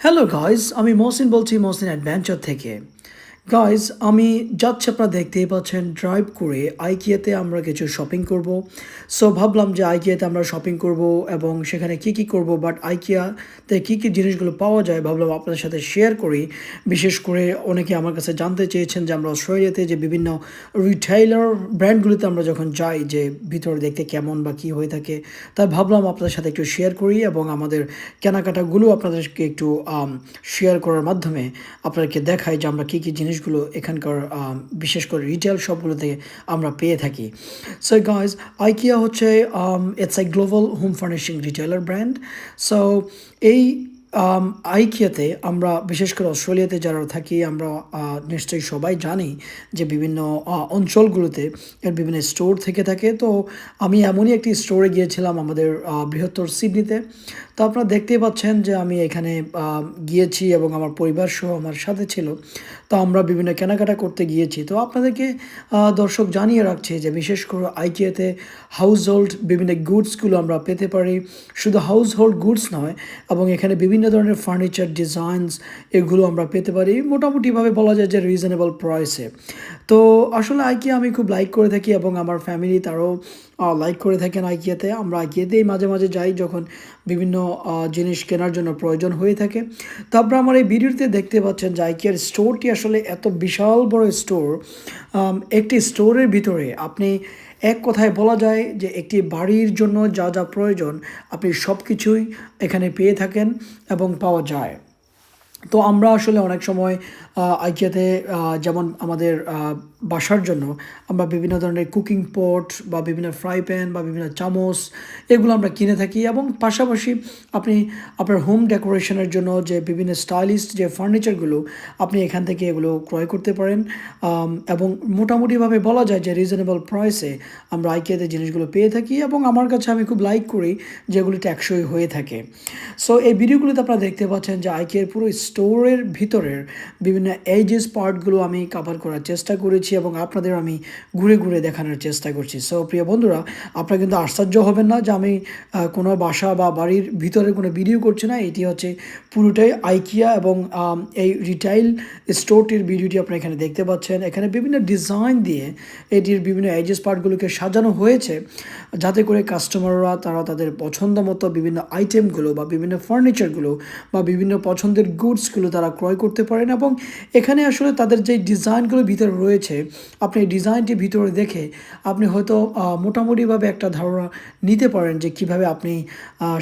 Hello guys আমি মহসিন বলছি Mohsin adventure থেকে। গাইজ আমি যাচ্ছে আপনারা দেখতেই পাচ্ছেন ড্রাইভ করে আইকিয়াতে আমরা কিছু শপিং করব। সো ভাবলাম যে আইকিয়াতে আমরা শপিং করব এবং সেখানে কি কি করব বাট আইকিয়াতে কি কি জিনিসগুলো পাওয়া যায় ভাবলাম আপনাদের সাথে শেয়ার করি। বিশেষ করে অনেকে আমার কাছে জানতে চেয়েছেন যে আমরা অস্ট্রেলিয়াতে যে বিভিন্ন রিটেইলার ব্র্যান্ডগুলিতে আমরা যখন যাই, যে ভিতরে দেখতে কেমন বা কি হয়ে থাকে তাই ভাবলাম আপনাদের সাথে একটু শেয়ার করি এবং আমাদের কেনাকাটাগুলো আপনাদেরকে একটু শেয়ার করার মাধ্যমে আপনাদেরকে দেখাই যে আমরা কী কী জিনিসগুলো এখানকার বিশেষ করে রিটেল শপগুলোতে আমরা পেয়ে থাকি। সো গাইজ আইকিয়া হচ্ছে it's a global home furnishing retailer brand so এই আইকিয়াতে আমরা, বিশেষ করে অস্ট্রেলিয়াতে যারা থাকি, আমরা নিশ্চয়ই সবাই জানি যে বিভিন্ন অঞ্চলগুলোতে এর বিভিন্ন স্টোর থেকে থাকে। তো আমি এমনই একটি স্টোরে গিয়েছিলাম আমাদের বৃহত্তর সিডনিতে। তো আপনারা দেখতেই পাচ্ছেন যে আমি এখানে গিয়েছি এবং আমার পরিবার সহ আমার সাথে ছিল। তো আমরা বিভিন্ন কেনাকাটা করতে গিয়েছি। তো আপনাদেরকে দর্শক জানিয়ে রাখছি যে বিশেষ করে আইকিয়াতে হাউস হোল্ড বিভিন্ন গুডসগুলো আমরা পেতে পারি। শুধু হাউস হোল্ড গুডস নয়, এবং এখানে বিভিন্ন ধরনের ফার্নিচার ডিজাইনস এগুলো আমরা পেতে পারি। মোটামুটিভাবে বলা যায় যে রিজনেবল প্রাইসে তো আসলে আইকিয়া আমি খুব লাইক করে থাকি এবং আমার ফ্যামিলি তারাও লাইক করে থাকেন আইকিয়াতে। আমরা আইকিয়াতেই মাঝে মাঝে যাই যখন বিভিন্ন জিনিস কেনার জন্য প্রয়োজন হয়ে থাকে। তারপর আমার এই ভিডিওতে দেখতে পাচ্ছেন যে আইকিয়ার স্টোরটি আসলে এত বিশাল বড় স্টোর একটি স্টোরের ভিতরে আপনি এক কথায় বলা যায় যে একটি বাড়ির জন্য যা যা প্রয়োজন, আপনি সব কিছুই এখানে পেয়ে থাকেন এবং পাওয়া যায়। তো আমরা আসলে অনেক সময় আইকিয়াতে যেমন আমাদের বাসার জন্য আমরা বিভিন্ন ধরনের কুকিং পট বা বিভিন্ন ফ্রাই প্যান বা বিভিন্ন চামচ এগুলো আমরা কিনে থাকি এবং পাশাপাশি আপনি, আপনার হোম ডেকোরেশনের জন্য যে বিভিন্ন স্টাইলিশ যে ফার্নিচারগুলো আপনি এখান থেকে এগুলো ক্রয় করতে পারেন। এবং মোটামুটিভাবে বলা যায় যে রিজনেবল প্রাইসে আমরা আইকিয়াতে জিনিসগুলো পেয়ে থাকি এবং আমার কাছে আমি খুব লাইক করি যেগুলি ট্যাক্সই হয়ে থাকে। সো এই ভিডিওগুলোতে আপনারা দেখতে পাচ্ছেন যে আইকিয়ার পুরো স্টোরের ভিতরের বিভিন্ন এজেস পার্টগুলো আমি কাভার করার চেষ্টা করেছি এবং আপনাদের আমি ঘুরে ঘুরে দেখানোর চেষ্টা করছি। সো প্রিয় বন্ধুরা, আপনারা কিন্তু আশ্চর্য হবেন না যে আমি কোনো বাসা বা বাড়ির ভিতরে কোনো ভিডিও করছি না। এটি হচ্ছে পুরোটাই আইকিয়া এবং এই রিটাইল স্টোরটির ভিডিওটি আপনারা এখানে দেখতে পাচ্ছেন। এখানে বিভিন্ন ডিজাইন দিয়ে এটির বিভিন্ন এজেস পার্টগুলোকে সাজানো হয়েছে যাতে করে কাস্টমাররা তারা তাদের পছন্দ মতো বিভিন্ন আইটেমগুলো বা বিভিন্ন ফার্নিচারগুলো বা বিভিন্ন পছন্দের গুডসগুলো তারা ক্রয় করতে পারেন এবং এখানে আসলে তাদের যে ডিজাইনগুলো ভিতরে রয়েছে, আপনি এই ডিজাইনটি ভিতরে দেখে আপনি হয়তো মোটামুটিভাবে একটা ধারণা নিতে পারেন যে কীভাবে আপনি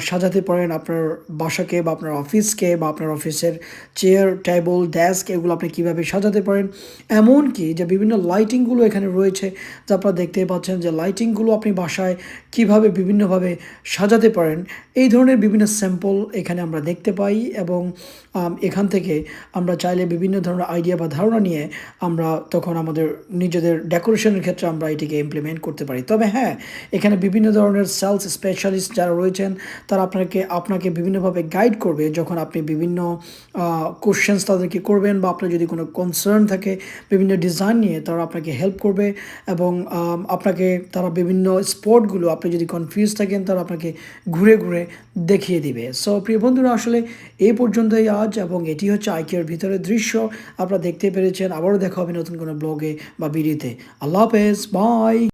সাজাতে পারেন আপনার বাসাকে বা আপনার অফিসকে বা আপনার অফিসের চেয়ার, টেবল, ডেস্ক এগুলো আপনি কীভাবে সাজাতে পারেন। এমনকি যে বিভিন্ন লাইটিংগুলো এখানে রয়েছে, যা আপনারা দেখতেই পাচ্ছেন যে লাইটিংগুলো আপনি বাসায় কীভাবে বিভিন্নভাবে সাজাতে পারেন, এই ধরনের বিভিন্ন স্যাম্পল এখানে আমরা দেখতে পাই এবং এখান থেকে আমরা চাইলে বিভিন্ন ধরনের আইডিয়া বা ধারণা নিয়ে আমরা তখন আমাদের নিজেদের ডেকোরেশনের ক্ষেত্রে আমরা এটিকে ইমপ্লিমেন্ট করতে পারি। তবে হ্যাঁ এখানে বিভিন্ন ধরনের সেলস স্পেশালিস্ট যারা রয়েছেন, তারা আপনাকে আপনাকে বিভিন্নভাবে গাইড করবে যখন আপনি বিভিন্ন কোশ্চেন্স তাদেরকে করবেন বা আপনার যদি কোনো কনসার্ন থাকে বিভিন্ন ডিজাইন নিয়ে, তারা আপনাকে হেল্প করবে এবং আপনাকে, তারা বিভিন্ন স্পটগুলো আপনি যদি কনফিউজ থাকেন, তারা আপনাকে ঘুরে ঘুরে দেখিয়ে দিবে। সো প্রিয় বন্ধুরা, আসলে এই পর্যন্তই আজ এবং এটি হচ্ছে আইকিয়ার ভিতরের দৃশ্য। আপনারা দেখতে পেরেছেন, আবারও দেখা হবে নতুন কোনো ব্লগে বা বিড়িতে আল্লাহ হাফেজ, বাই।